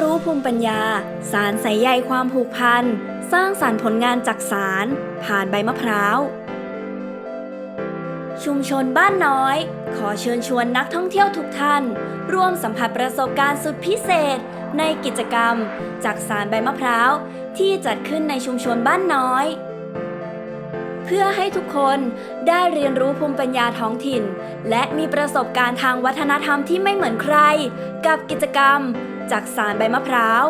รู้ภูมิปัญญา สารใสใยความผูกพัน สร้างสารรค์ผลงานจากสาร ผ่านใบมะพร้าว ชุมชนบ้านน้อย ขอเชิญชวนนักท่องเที่ยวทุกท่าน ร่วมสัมผัสประสบการณ์สุดพิเศษ ในกิจกรรม จากสารใบมะพร้าว ที่จัดขึ้นในชุมชนบ้านน้อย เพื่อให้ทุกคนได้เรียนรู้ภูมิปัญญาท้องถิ่น และมีประสบการณ์ทางวัฒนธรรมที่ไม่เหมือนใคร กับกิจกรรม จากสารใบมะพร้าว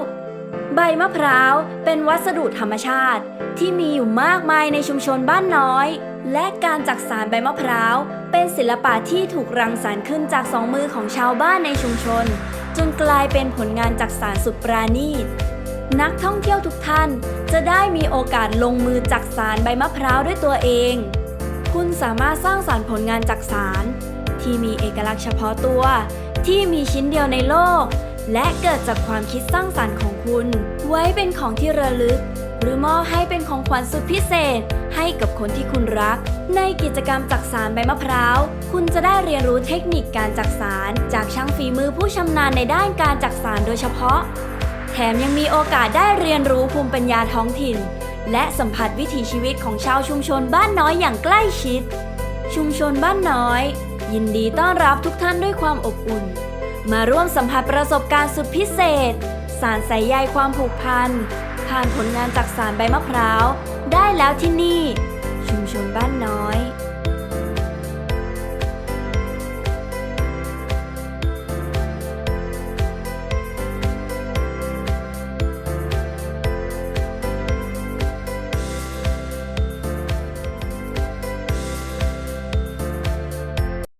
ใบมะพร้าวเป็นวัสดุธรรมชาติ ที่มีอยู่มากมายในชุมชนบ้านน้อย และการจักสารใบมะพร้าว เป็นศิลปะที่ถูกรังสรรค์ขึ้นจากสองมือของชาวบ้านในชุมชน จนกลายเป็นผลงานจักสารสุดปราณีต นักท่องเที่ยวทุกท่านจะได้มีโอกาสลงมือจักสารใบมะพร้าวด้วยตัวเอง คุณสามารถสร้างสารรค์ผลงานจักสารที่มีเอกลักษณ์เฉพาะตัว ที่มีชิ้นเดียวในโลก และเกิดจากความคิดสร้างสรรค์ของคุณ ไว้เป็นของที่ระลึก หรือมอบให้เป็นของขวัญสุดพิเศษ ให้กับคนที่คุณรัก ในกิจกรรมจักสารใบมะพร้าว คุณจะได้เรียนรู้เทคนิคการจักสารจากช่างฝีมือผู้ชำนาญในด้านการจักสารโดยเฉพาะ แถมยังมีโอกาสได้เรียนรู้ภูมิปัญญาท้องถิ่น และสัมผัสวิถีชีวิตของชาวชุมชนบ้านน้อยอย่างใกล้ชิด ชุมชนบ้านน้อย ยินดีต้อนรับทุกท่านด้วยความอบอุ่น มาร่วมสัมผัสประสบการณ์สุดพิเศษ สารใสใยความผูกพันผ่านผลงานจากสารใบมะพร้าว ได้แล้วที่นี่ ชุมชนบ้านน้อย